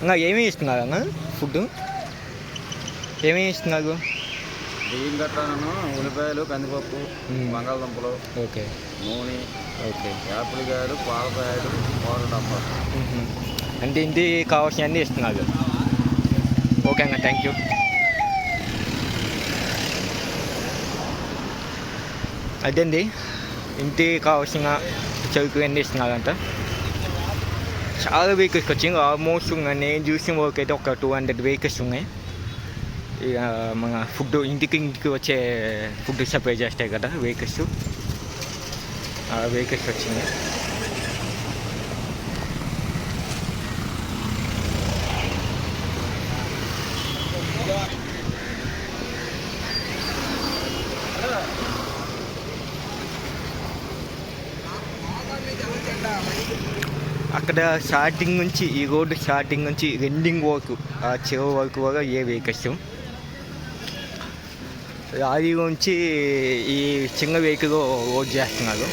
ఇంకా ఏమేమి ఇస్తున్నారు అన్న? ఫుడ్? ఏమేమి ఇస్తున్నారు బియ్యం గట్టాను ఉల్లిపాయలు కందిపప్పు. బంగాళదుంపలు ఓకే. నూనె ఓకే. యాపిల్కాయలు పాలకాయలు పాల డబ్బా మ్మ్. అంటే ఇంటికి కావాల్సినవన్నీ ఇస్తున్నారు ఓకే అన్న థ్యాంక్ యూ. అదండి ఇంటికి కావాల్సిన సరుకులు అన్నీ ఇస్తున్నారంట చాలా వెహికల్స్ వచ్చింది ఆల్మోస్ట్ ఇంకా నేను చూసిన వరకు అయితే ఒక టూ హండ్రెడ్ వెహికల్స్ ఉన్నాయి ఇక మన ఫుడ్ ఇంటికి ఇంటికి వచ్చే ఫుడ్ సప్లై చేస్తాయి కదా వెహికల్స్ ఆ వెహికల్స్ వచ్చింది అక్కడ స్టార్టింగ్ నుంచి ఈ రోడ్డు స్టార్టింగ్ నుంచి ఎండింగ్ వరకు ఆ చివరి వరకు కూడా ఏ వెహికల్స్ లారీ నుంచి ఈ చిన్న వెహికల్ రోడ్ చేస్తున్నారు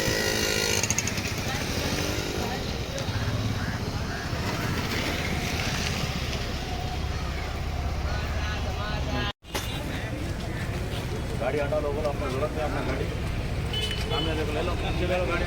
गाड़ी हटा लोगों को अपना जरूरत है अपना गाड़ी सामने देखो ले लो पीछे ले लो गाड़ी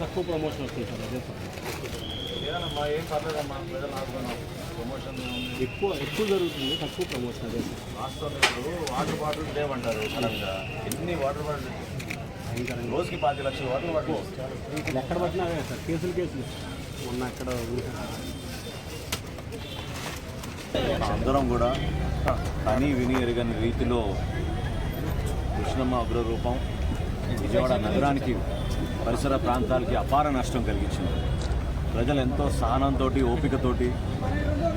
తక్కువ ప్రమోషన్ వస్తుంది సార్ అదే సార్ ఏం పర్లేదమ్మా ప్రజలు ఆడుకున్నాం ప్రమోషన్ ఎక్కువ ఎక్కువ జరుగుతుంది తక్కువ ప్రమోషన్ అదే సార్ ఇప్పుడు వాటర్ బాటిల్ లేవంటారు సడన్గా ఎన్ని వాటర్ బాటిల్ రోజుకి పాతి లక్షల వాటర్ బాటిల్ ఎక్కడ పట్టినా సార్ కేసులు కేసులు మొన్న అక్కడ అందరం కూడా కానీ విని ఎరగని రీతిలో కృష్ణమ్మ అగ్రరూపం విజయవాడ నగరానికి పరిసర ప్రాంతాలకి అపార నష్టం కలిగించింది. ప్రజలు ఎంతో సహనంతో ఓపికతోటి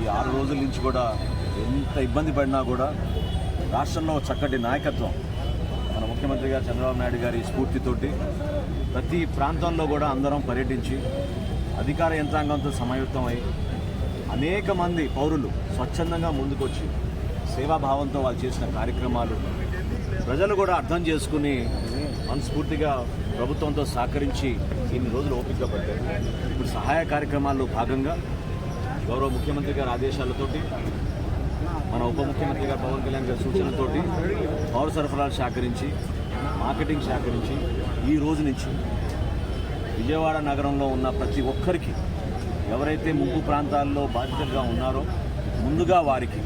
ఈ ఆరు రోజుల నుంచి కూడా ఎంత ఇబ్బంది పడినా కూడా రాష్ట్రంలో చక్కటి నాయకత్వం మన ముఖ్యమంత్రి గారు చంద్రబాబు నాయుడు గారి స్ఫూర్తితోటి ప్రతి ప్రాంతంలో కూడా అందరం పర్యటించి అధికార యంత్రాంగంతో సమాయుక్తమై అనేక మంది పౌరులు స్వచ్ఛందంగా ముందుకొచ్చి సేవాభావంతో వాళ్ళు చేసిన కార్యక్రమాలు ప్రజలు కూడా అర్థం చేసుకుని మనస్ఫూర్తిగా ప్రభుత్వంతో సహకరించి ఇన్ని రోజులు ఓపిక పట్టారు. ఇప్పుడు సహాయ కార్యక్రమాల్లో భాగంగా గౌరవ ముఖ్యమంత్రి గారి ఆదేశాలతోటి మన ఉప ముఖ్యమంత్రి గారు పవన్ కళ్యాణ్ గారి సూచనతోటి పౌర సరఫరాలు సేకరించి మార్కెటింగ్ సేకరించి ఈ రోజు నుంచి విజయవాడ నగరంలో ఉన్న ప్రతి ఒక్కరికి ఎవరైతే ముంపు ప్రాంతాల్లో బాధితులుగా ఉన్నారో ముందుగా వారికి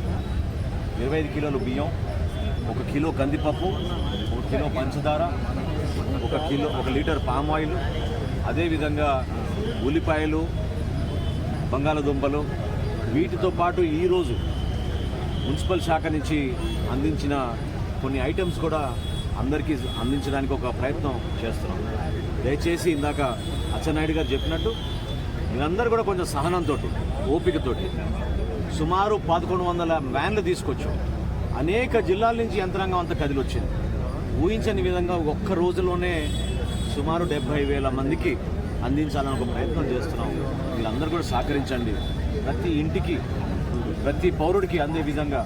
ఇరవై ఐదు కిలోలు బియ్యం ఒక కిలో కందిపప్పు ఒక కిలో పంచదార ఒక కిలో ఒక లీటర్ పామ్ ఆయిల్ అదేవిధంగా ఉల్లిపాయలు బంగాళదుంపలు. వీటితో పాటు ఈరోజు మున్సిపల్ శాఖ నుంచి అందించిన కొన్ని ఐటమ్స్ కూడా అందరికీ అందించడానికి ఒక ప్రయత్నం చేస్తున్నాం. దయచేసి ఇందాక అచ్చెన్నాయుడు గారు చెప్పినట్టు మీరందరూ కూడా కొంచెం సహనంతో ఓపికతోటి సుమారు పదకొండు వందల వ్యాన్లు తీసుకొచ్చాం. అనేక జిల్లాల నుంచి యంత్రాంగం అంతా కదిలి వచ్చింది ఊహించని విధంగా ఒక్క రోజులోనే సుమారు డెబ్బై వేల మందికి అందించాలని ఒక ప్రయత్నం చేస్తున్నాం. వీళ్ళందరూ కూడా సహకరించండి. ప్రతి ఇంటికి ప్రతి పౌరుడికి అందే విధంగా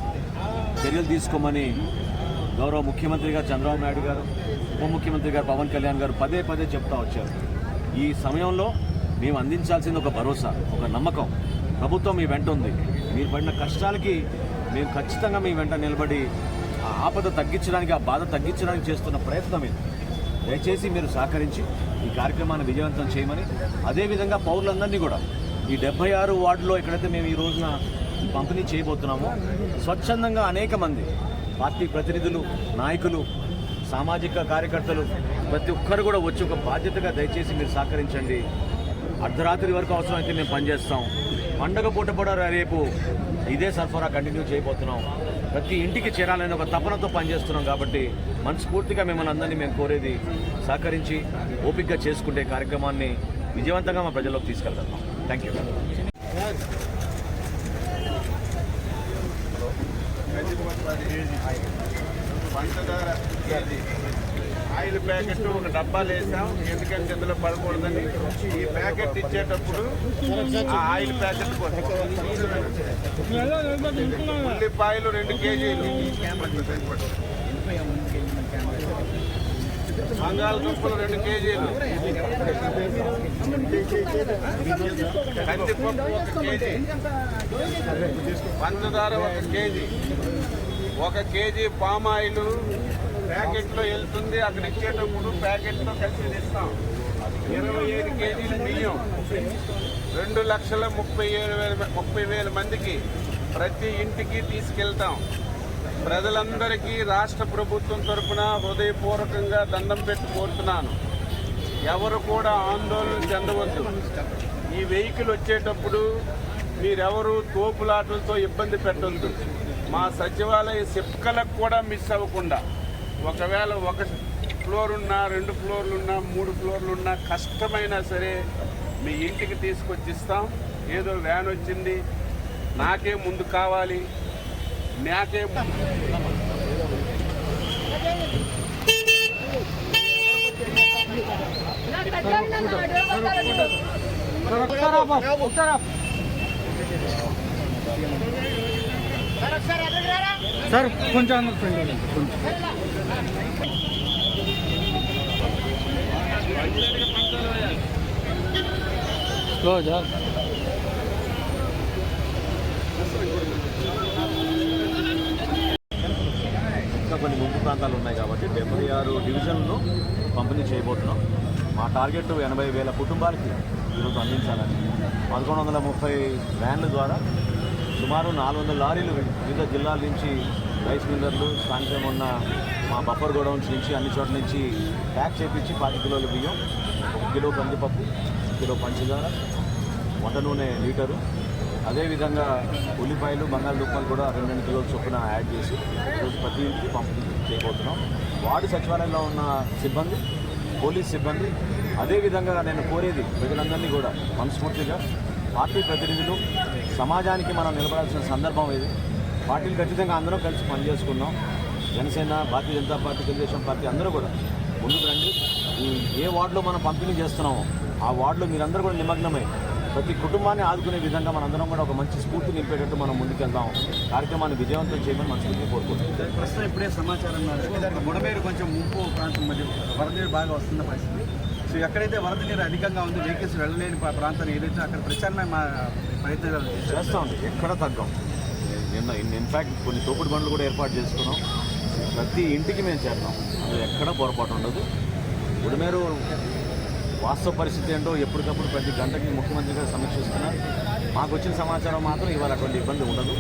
చర్యలు తీసుకోమని గౌరవ ముఖ్యమంత్రి గారు చంద్రబాబు నాయుడు గారు ఉప ముఖ్యమంత్రి గారు పవన్ కళ్యాణ్ గారు పదే పదే చెప్తా వచ్చారు. ఈ సమయంలో మేము అందించాల్సింది ఒక భరోసా ఒక నమ్మకం. ప్రభుత్వం మీ వెంట ఉంది. మీరు పడిన కష్టాలకి మేము ఖచ్చితంగా మీ వెంట నిలబడి ఆ ఆపద తగ్గించడానికి ఆ బాధ తగ్గించడానికి చేస్తున్న ప్రయత్నం ఇది. దయచేసి మీరు సహకరించి ఈ కార్యక్రమాన్ని విజయవంతం చేయమని అదేవిధంగా పౌరులందరినీ కూడా. ఈ డెబ్బై ఆరు వార్డులో ఎక్కడైతే మేము ఈ రోజున పంపిణీ చేయబోతున్నామో స్వచ్ఛందంగా అనేక మంది పార్టీ ప్రతినిధులు నాయకులు సామాజిక కార్యకర్తలు ప్రతి ఒక్కరు కూడా వచ్చి ఒక బాధ్యతగా దయచేసి మీరు సహకరించండి. అర్ధరాత్రి వరకు అవసరమైతే మేము పనిచేస్తాం. పండగ పూట కూడా రేపు ఇదే సరఫరా కంటిన్యూ చేయబోతున్నాం. ప్రతి ఇంటికి చేరాలని ఒక తపనతో పనిచేస్తున్నాం కాబట్టి మనస్ఫూర్తిగా మిమ్మల్ని అందరినీ మేము కోరేది సహకరించి ఓపికగా చేసుకుంటే కార్యక్రమాన్ని విజయవంతంగా మా ప్రజల్లోకి తీసుకెళ్తున్నాం థ్యాంక్ యూ పంచదార ఆయిల్ ప్యాకెట్ ఒక డబ్బాలు వేసాం ఎందుకంటే ఇందులో పడకూడదని. ఈ ప్యాకెట్ ఇచ్చేటప్పుడు ఆ ఆయిల్ ప్యాకెట్ ఉల్లిపాయలు రెండు కేజీలు. బంగాళదుంపలు రెండు కేజీలు. కందిపప్పు ఒక కేజీ. పంచదార ఒక కేజీ. ఒక కేజీ పామాయిల్ ప్యాకెట్లో వెళ్తుంది అక్కడ ఇచ్చేటప్పుడు ప్యాకెట్లో కలిసి ఇస్తాం ఇరవై ఐదు కేజీలు బియ్యం. రెండు లక్షల ముప్పై ఏడు వేల ముప్పై వేల మందికి ప్రతి ఇంటికి తీసుకెళ్తాం. ప్రజలందరికీ రాష్ట్ర ప్రభుత్వం తరపున హృదయపూర్వకంగా దండం పెట్టి కోరుతున్నాను. ఎవరు కూడా ఆందోళన చెందవద్దు. ఈ వెహికల్ వచ్చేటప్పుడు మీరెవరు తోపులాటలతో ఇబ్బంది పెట్టొద్దు. మా సచివాలయ సిప్కలకు కూడా మిస్ అవ్వకుండా ఒకవేళ ఒక ఫ్లోర్ ఉన్నా రెండు ఫ్లోర్లు ఉన్నా మూడు ఫ్లోర్లు ఉన్నా కష్టమైనా సరే మీ ఇంటికి తీసుకొచ్చిస్తాం. ఏదో వ్యాన్ వచ్చింది నాకే ముందు కావాలి. నాకే సార్ కొంచెం అందరు ఫ్రెండ్ స్లో సార్ ఇంకా కొన్ని ముంపు ప్రాంతాలు ఉన్నాయి కాబట్టి డెబ్బై ఆరు డివిజన్లు పంపిణీ చేయబోతున్నాం. మా టార్గెట్ ఎనభై వేల కుటుంబాలకి ఈరోజు అందించాలని. పదకొండు వందల ముప్పై వ్యాన్ల ద్వారా సుమారు నాలుగు వందల లారీలు వివిధ జిల్లాల నుంచి రైస్ మిల్లర్లు సాయంత్రం ఉన్న మా బఫర్ గోడౌన్స్ నుంచి అన్ని చోట్ల నుంచి ప్యాక్ చేపించి పాతి కిలోల బియ్యం ఒక కిలో కందిపప్పు కిలో పంచదార వంట నూనె లీటరు అదేవిధంగా ఉల్లిపాయలు బంగాళదుంపలు కూడా రెండు రెండు కిలోల చొప్పున యాడ్ చేసి ఈరోజు ప్రతి ఇంటికి పంపిణీ చేయబోతున్నాం. వార్డు సచివాలయంలో ఉన్న సిబ్బంది పోలీస్ సిబ్బంది అదేవిధంగా నేను కోరేది ప్రజలందరినీ కూడా మనస్ఫూర్తిగా. పార్టీ ప్రతినిధులు సమాజానికి మనం నిలబడాల్సిన సందర్భం ఇది. పార్టీలు ఖచ్చితంగా అందరం కలిసి పనిచేసుకున్నాం జనసేన భారతీయ జనతా పార్టీ తెలుగుదేశం పార్టీ అందరూ కూడా ముందుకు రండి. ఈ ఏ వార్డులో మనం పంపిణీ చేస్తున్నామో ఆ వార్డులో మీరందరూ కూడా నిమగ్నమై ప్రతి కుటుంబాన్ని ఆదుకునే విధంగా మనందరం కూడా ఒక మంచి స్ఫూర్తి నింపేటట్టు మనం ముందుకెళ్దాం. కార్యక్రమాన్ని విజయవంతం చేయమని మనస్ఫూర్తిగా కోరుకుంటున్నాం. ప్రస్తుతం ఇప్పుడే సమాచారం మేరకు బుడమేరు కొంచెం ముంపు ప్రాంతం మధ్య వరద నీరు బాగా వస్తున్న పరిస్థితి. సో ఎక్కడైతే వరద నీరు అధికంగా ఉంది వెహికల్స్ వెళ్ళలేని ప్రా- ప్రాంతాన్ని ఏదైతే అక్కడ ప్రత్యామ్నాయ మా ప్రయత్నాలు. చేస్తూ. ఉంది ఎక్కడ తగ్గం. నిన్న ఇన్ఫ్యాక్ట్ కొన్ని తోపుడు బండ్లు కూడా ఏర్పాటు చేసుకున్నాం. ప్రతి ఇంటికి మేము అందులో ఎక్కడ పొరపాటు ఉండదు. ఉడిమేరు వాస్తవ పరిస్థితి ఏంటో ఎప్పటికప్పుడు ప్రతి గంటకి ముఖ్యమంత్రి గారు సమీక్షిస్తున్నారు. మాకు వచ్చిన సమాచారం మాత్రం ఇవాళ అటువంటి ఇబ్బంది ఉండదు.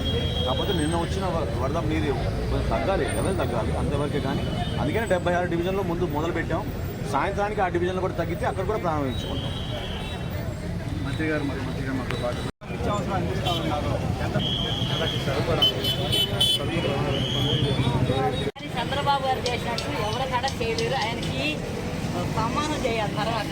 కాకపోతే నిన్న వచ్చిన వరద నీరు కొంచెం తగ్గాలి లెవెల్ తగ్గాలి అంతవరకే కానీ. అందుకని డెబ్బై ఆరు డివిజన్లో ముందు మొదలు పెట్టాం సాయంత్రానికి ఆ డివిజన్లో కూడా తగ్గితే అక్కడ కూడా ప్రారంభించుకుంటాం. మంత్రి గారు మరి మంత్రి గారు మాతో పాటు నిత్యావసరం అందిస్తూ ఉన్నారు ఎంత కానీ చంద్రబాబు గారు చేసినట్టు ఎవరి కాడ చేయలేరు. ఆయనకి సమానం చేయాలి తర్వాత.